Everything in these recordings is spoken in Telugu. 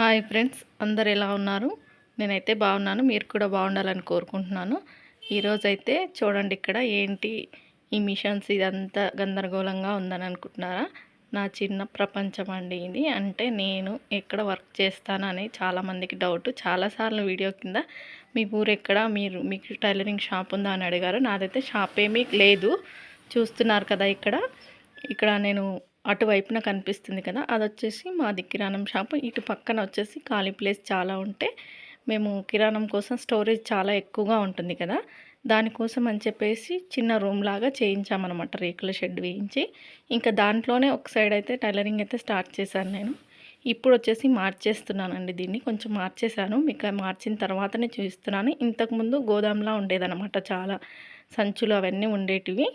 హాయ్ ఫ్రెండ్స్ అందరు ఎలా ఉన్నారు? నేనైతే బాగున్నాను మీరు కూడా బాగుండాలని కోరుకుంటున్నాను. ఈరోజైతే చూడండి ఇక్కడ ఏంటి ఈ మిషన్స్ ఇదంతా గందరగోళంగా ఉందని అనుకుంటున్నారా? నా చిన్న ప్రపంచం అండి ఇది. అంటే నేను ఎక్కడ వర్క్ చేస్తానని చాలామందికి డౌట్. చాలాసార్లు వీడియో కింద మీ ఊరు ఎక్కడ మీరు మీకు టైలరింగ్ షాప్ ఉందా అని అడిగారు. నాదైతే షాప్ ఏమీ లేదు. చూస్తున్నారు కదా ఇక్కడ. ఇక్కడ నేను అటువైపున కనిపిస్తుంది కదా అది వచ్చేసి మాది కిరాణం షాపు. ఇటు పక్కన వచ్చేసి ఖాళీ ప్లేస్ చాలా ఉంటే మేము కిరాణం కోసం స్టోరేజ్ చాలా ఎక్కువగా ఉంటుంది కదా. దానికోసం అని చెప్పేసి చిన్న రూమ్ లాగా చేయించామన్నమాట రేకుల షెడ్ వేయించి. ఇంకా దాంట్లోనే ఒక సైడ్ అయితే టైలరింగ్ అయితే స్టార్ట్ చేశాను నేను. ఇప్పుడు వచ్చేసి మార్చేస్తున్నానండి దీన్ని. కొంచెం మార్చేశాను. మీకు మార్చిన తర్వాతనే చూపిస్తున్నాను. ఇంతకుముందు గోదాంలా ఉండేదన్నమాట చాలా. సంచులు అవన్నీ ఉండేటివి.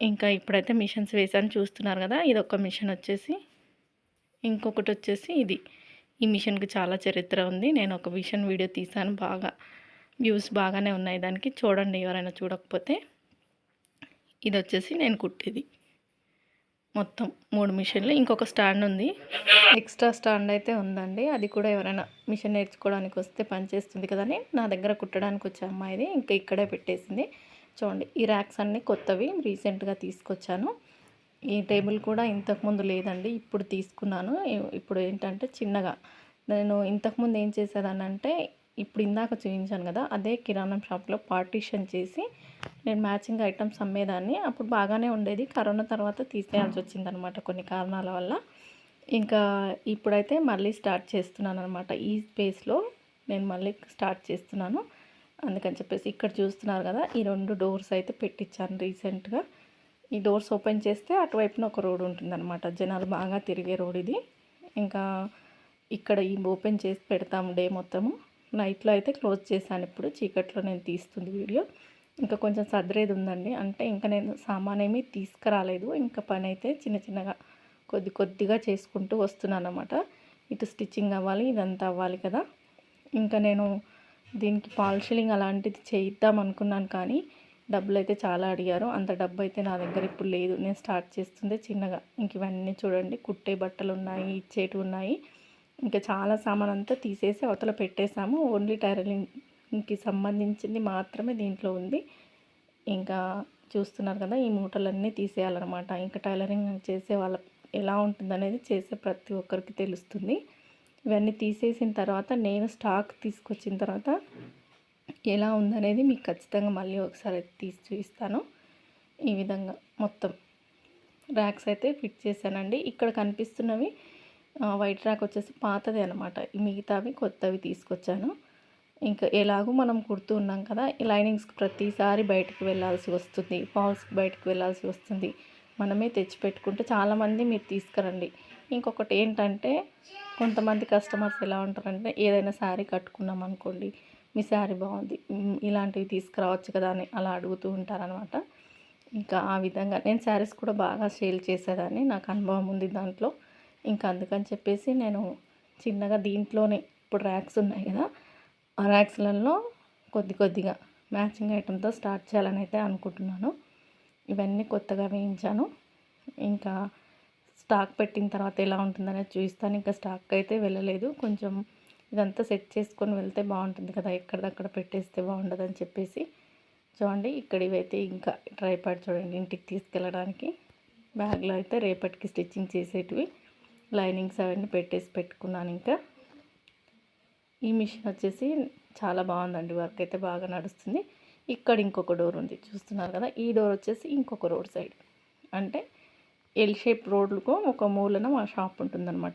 ఇంకా ఇప్పుడైతే మిషన్స్ వేసాను చూస్తున్నారు కదా ఇది ఒక మిషన్ వచ్చేసి ఇంకొకటి వచ్చేసి ఇది. ఈ మిషన్కి చాలా చరిత్ర ఉంది. నేను ఒక మిషన్ వీడియో తీసాను బాగా వ్యూస్ బాగానే ఉన్నాయి దానికి. చూడండి ఎవరైనా చూడకపోతే. ఇది వచ్చేసి నేను కుట్టేది. మొత్తం మూడు మిషన్లు. ఇంకొక స్టాండ్ ఉంది. ఎక్స్ట్రా స్టాండ్ అయితే ఉందండి. అది కూడా ఎవరైనా మిషన్ నేర్చుకోవడానికి వస్తే పనిచేస్తుంది కదని నా దగ్గర కుట్టడానికి వచ్చే అమ్మాయిది. ఇంకా ఇక్కడే పెట్టేసింది. చూడండి ఈ ర్యాక్స్ అన్నీ కొత్తవి రీసెంట్గా తీసుకొచ్చాను. ఈ టేబుల్ కూడా ఇంతకుముందు లేదండి ఇప్పుడు తీసుకున్నాను. ఇప్పుడు ఏంటంటే చిన్నగా. నేను ఇంతకుముందు ఏం చేసేదాన్ని అంటే ఇప్పుడు ఇందాక చూపించాను కదా అదే కిరాణం షాప్లో పార్టీషన్ చేసి నేను మ్యాచింగ్ ఐటమ్స్ అమ్మేదాన్ని. అప్పుడు బాగానే ఉండేది. కరోనా తర్వాత తీసేయాల్సి వచ్చిందనమాట కొన్ని కారణాల వల్ల. ఇంకా ఇప్పుడైతే మళ్ళీ స్టార్ట్ చేస్తున్నాను అనమాట ఈ స్పేస్లో నేను మళ్ళీ స్టార్ట్ చేస్తున్నాను. అందుకని చెప్పేసి ఇక్కడ చూస్తున్నారు కదా ఈ రెండు డోర్స్ అయితే పెట్టించాను రీసెంట్గా ఈ డోర్స్ ఓపెన్ చేస్తే అటువైపున ఒక రోడ్ ఉంటుందన్నమాట. జనాలు బాగా తిరిగే రోడ్ ఇది. ఇంకా ఇక్కడ ఈ ఓపెన్ చేసి పెడతాము డే మొత్తము. నైట్లో అయితే క్లోజ్ చేశాను ఇప్పుడు. చీకట్లో నేను తీస్తుంది వీడియో. ఇంకా కొంచెం సదరేది ఉందండి. అంటే ఇంకా నేను సామాన్ ఏమీ తీసుకురాలేదు. ఇంకా పని అయితే చిన్న చిన్నగా కొద్ది కొద్దిగా చేసుకుంటూ వస్తున్నాను అనమాట ఇటు స్టిచ్చింగ్ అవ్వాలి ఇదంతా అవ్వాలి కదా. ఇంకా నేను దీనికి పాల్షిలింగ్ అలాంటిది చేయిద్దాం అనుకున్నాను కానీ డబ్బులు అయితే చాలా అడిగారు. అంత డబ్బు అయితే నా దగ్గర ఇప్పుడు లేదు. నేను స్టార్ట్ చేస్తుందే చిన్నగా. ఇంక ఇవన్నీ చూడండి. కుట్టే బట్టలు ఉన్నాయి ఇచ్చేటి ఉన్నాయి. ఇంకా చాలా సామాన్ అంతా తీసేసి అవతల పెట్టేశాము. ఓన్లీ టైలరింగ్కి సంబంధించింది మాత్రమే దీంట్లో ఉంది. ఇంకా చూస్తున్నారు కదా ఈ మూటలన్నీ తీసేయాలన్నమాట. ఇంకా టైలరింగ్ చేసే వాళ్ళ ఎలా ఉంటుందనేది చేసే ప్రతి ఒక్కరికి తెలుస్తుంది. ఇవన్నీ తీసేసిన తర్వాత నేను స్టాక్ తీసుకొచ్చిన తర్వాత ఎలా ఉందనేది మీకు ఖచ్చితంగా మళ్ళీ ఒకసారి తీసి చూపిస్తాను. ఈ విధంగా మొత్తం ర్యాక్స్ అయితే ఫిట్ చేశానండి. ఇక్కడ కనిపిస్తున్నవి వైట్ ర్యాక్ వచ్చేసి పాతది అనమాట మిగతావి కొత్తవి తీసుకొచ్చాను. ఇంకా ఎలాగో మనం కుడుతూ ఉన్నాం కదా ఈ లైనింగ్స్కి ప్రతిసారి బయటకు వెళ్ళాల్సి వస్తుంది. ఫాల్స్కి బయటకు వెళ్ళాల్సి వస్తుంది. మనమే తెచ్చిపెట్టుకుంటే చాలామంది మీరు తీసుకురండి. ఇంకొకటి ఏంటంటే కొంతమంది కస్టమర్స్ ఎలా ఉంటారంటే ఏదైనా శారీ కట్టుకున్నాం అనుకోండి మీ శారీ బాగుంది ఇలాంటివి తీసుకురావచ్చు కదా అని అలా అడుగుతూ ఉంటారనమాట ఇంకా ఆ విధంగా నేను శారీస్ కూడా బాగా సేల్ చేసేదాన్ని నాకు అనుభవం ఉంది దాంట్లో. ఇంకా అందుకని చెప్పేసి నేను చిన్నగా దీంట్లోనే ఇప్పుడు ర్యాక్స్ ఉన్నాయి కదా ఆ ర్యాక్స్లలో కొద్ది కొద్దిగా మ్యాచింగ్ ఐటెంతో స్టార్ట్ చేయాలని అయితే అనుకుంటున్నాను. ఇవన్నీ కొత్తగా వేయించాను. ఇంకా స్టాక్ పెట్టిన తర్వాత ఎలా ఉంటుందనేది చూస్తాను ఇంకా స్టాక్ అయితే వెళ్ళలేదు. కొంచెం ఇదంతా సెట్ చేసుకొని వెళ్తే బాగుంటుంది కదా. ఎక్కడిదక్కడ పెట్టేస్తే బాగుండదని చెప్పేసి. చూడండి ఇక్కడ ఇవైతే ఇంకా ట్రైపాడ్ చూడండి ఇంటికి తీసుకెళ్ళడానికి. బ్యాగ్లో అయితే రేపటికి స్టిచ్చింగ్ చేసేటివి. లైనింగ్స్ అవన్నీ పెట్టేసి పెట్టుకున్నాను ఇంకా. ఈ మిషన్ వచ్చేసి చాలా బాగుందండి. వర్క్ అయితే బాగా నడుస్తుంది. ఇక్కడ ఇంకొక డోర్ ఉంది. చూస్తున్నారు కదా? ఈ డోర్ వచ్చేసి ఇంకొక రోడ్ సైడ్. అంటే ఎల్ షేప్ రోడ్లకు ఒక మూలన మా షాప్ ఉంటుందన్నమాట.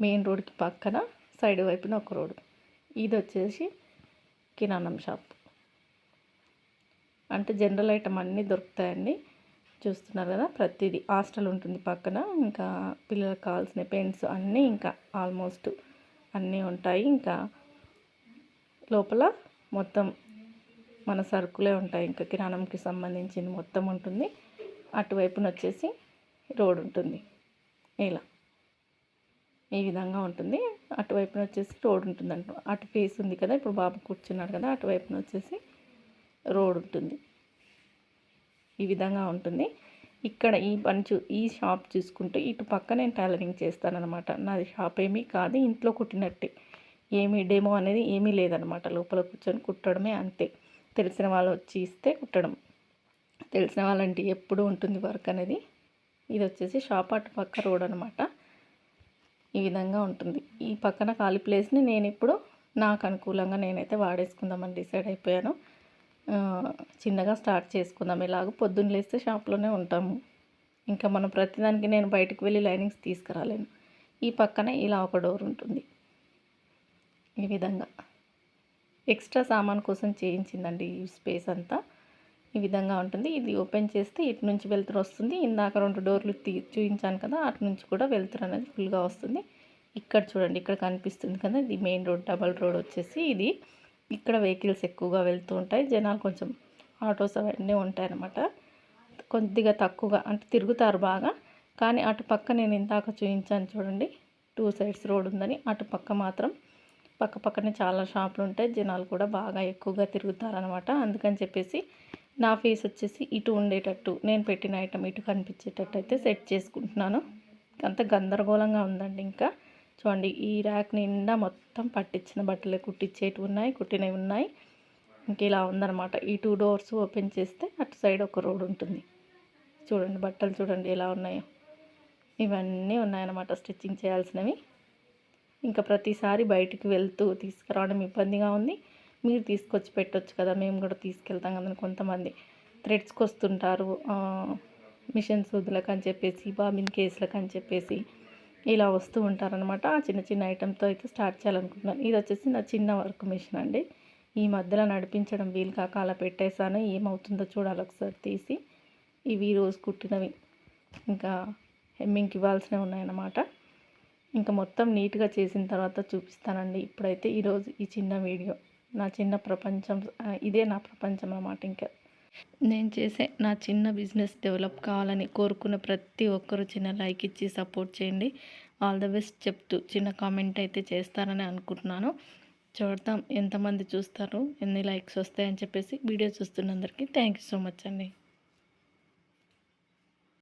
మెయిన్ రోడ్కి పక్కన సైడ్ వైపున ఒక రోడ్. ఇది వచ్చేసి కిరాణం షాప్. అంటే జనరల్ ఐటమ్ అన్నీ దొరుకుతాయండి. చూస్తున్నారు కదా ప్రతిదీ. హాస్టల్ ఉంటుంది పక్కన ఇంకా పిల్లలకు కావాల్సిన పెన్స్ అన్నీ ఇంకా ఆల్మోస్ట్ అన్నీ ఉంటాయి. ఇంకా లోపల మొత్తం మన సరుకులే ఉంటాయి. ఇంకా కిరాణంకి సంబంధించింది మొత్తం ఉంటుంది. అటువైపున వచ్చేసి రోడ్ ఉంటుంది. ఇలా. ఈ విధంగా ఉంటుంది. అటువైపున వచ్చేసి రోడ్ ఉంటుంది అంట అటు ఫేస్ ఉంది కదా ఇప్పుడు బాబు కూర్చున్నాడు కదా అటువైపున వచ్చేసి రోడ్ ఉంటుంది. ఈ విధంగా ఉంటుంది. ఇక్కడ ఈ పని చూ ఈ షాప్ చూసుకుంటే ఇటు పక్క నేను టైలరింగ్ చేస్తానన్నమాట. నాది షాప్ ఏమీ కాదు ఇంట్లో కుట్టినట్టే. ఏమీ డెమో అనేది ఏమీ లేదనమాట లోపల కూర్చొని కుట్టడమే అంతే. తెలిసిన వాళ్ళు వచ్చి ఇస్తే కుట్టడం. తెలిసిన వాళ్ళంటే ఎప్పుడు ఉంటుంది వర్క్ అనేది? ఇది వచ్చేసి షాప్ అటు పక్క రోడ్ అనమాట ఈ విధంగా ఉంటుంది. ఈ పక్కన ఖాళీ ప్లేస్ని నేను ఇప్పుడు నాకు అనుకూలంగా నేనైతే వాడేసుకుందామని డిసైడ్ అయిపోయాను. చిన్నగా స్టార్ట్ చేసుకుందాం. ఇలాగ పొద్దున్న లేస్తే షాప్లోనే ఉంటాము. ఇంకా మనం ప్రతిదానికి నేను బయటకు వెళ్ళి లైనింగ్స్ తీసుకురాలేను. ఈ పక్కన ఇలా ఒక డోర్ ఉంటుంది. ఈ విధంగా. ఎక్స్ట్రా సామాన్ కోసం చేయించిందండి ఈ స్పేస్ అంతా. ఈ విధంగా ఉంటుంది. ఇది ఓపెన్ చేస్తే ఇటు నుంచి వెళ్తురు వస్తుంది. ఇందాక రెండు డోర్లు తీ చూపించాను కదా అటు నుంచి కూడా వెళ్తురు అనేది ఫుల్గా వస్తుంది. ఇక్కడ చూడండి ఇక్కడ కనిపిస్తుంది కదా ఇది మెయిన్ రోడ్ డబల్ రోడ్ వచ్చేసి ఇది. ఇక్కడ వెహికల్స్ ఎక్కువగా వెళ్తూ ఉంటాయి. జనాలు కొంచెం ఆటోస్ అవన్నీ ఉంటాయి అన్నమాట కొద్దిగా తక్కువగా అంటే తిరుగుతారు బాగా. కానీ అటు పక్క నేను ఇందాక చూపించాను చూడండి టూ సైడ్స్ రోడ్ ఉందని. అటు పక్క మాత్రం పక్క పక్కనే చాలా షాపులు ఉంటాయి. జనాలు కూడా బాగా ఎక్కువగా తిరుగుతారనమాట అందుకని చెప్పేసి నా ఫేస్ వచ్చేసి ఇటు ఉండేటట్టు నేను పెట్టిన ఐటమ్ ఇటు కనిపించేటట్టు అయితే సెట్ చేసుకుంటున్నాను. అంత గందరగోళంగా ఉందండి ఇంకా. చూడండి ఈ ర్యాక్ నిండా మొత్తం పట్టించిన బట్టలే కుట్టించేటివి ఉన్నాయి కుట్టినవి ఉన్నాయి. ఇంక ఇలా ఉందన్నమాట. ఈ టూ డోర్స్ ఓపెన్ చేస్తే అటు సైడ్ ఒక రోడ్ ఉంటుంది. చూడండి బట్టలు చూడండి ఎలా ఉన్నాయో. ఇవన్నీ ఉన్నాయన్నమాట స్టిచ్చింగ్ చేయాల్సినవి. ఇంకా ప్రతిసారి బయటికి వెళ్తూ తీసుకురావడం ఇబ్బందిగా ఉంది. మీరు తీసుకొచ్చి పెట్టొచ్చు కదా మేము కూడా తీసుకెళ్తాం కదా కొంతమంది థ్రెడ్స్కి వస్తుంటారు. మిషన్ సూదులకు అని చెప్పేసి బాబిన్ కేసులకు అని చెప్పేసి ఇలా వస్తూ ఉంటారనమాట ఆ చిన్న చిన్న ఐటెంతో అయితే స్టార్ట్ చేయాలనుకుంటున్నాను. ఇది వచ్చేసి నా చిన్న వర్క్ మిషన్ అండి. ఈ మధ్యలో నడిపించడం వీలు కాక అలా పెట్టేశాను. ఏమవుతుందో చూడాలి ఒకసారి తీసి. ఇవి రోజు కుట్టినవి. ఇంకా హెమ్మింగ్కి ఇవ్వాల్సినవి ఉన్నాయన్నమాట. ఇంకా మొత్తం నీట్గా చేసిన తర్వాత చూపిస్తానండి. ఇప్పుడైతే ఈరోజు ఈ చిన్న వీడియో. నా చిన్న ప్రపంచం ఇదే నా ప్రపంచం అన్నమాట ఇంకా. నేను చేసే నా చిన్న బిజినెస్ డెవలప్ కావాలని కోరుకున్న ప్రతి ఒక్కరూ చిన్న లైక్ ఇచ్చి సపోర్ట్ చేయండి. ఆల్ ద బెస్ట్ చెప్తూ చిన్న కామెంట్ అయితే చేస్తారని అనుకుంటున్నాను. చూడతాం ఎంతమంది చూస్తారు ఎన్ని లైక్స్ వస్తాయని చెప్పేసి వీడియో చూస్తున్నందరికీ థ్యాంక్ యూ సో మచ్ అండి.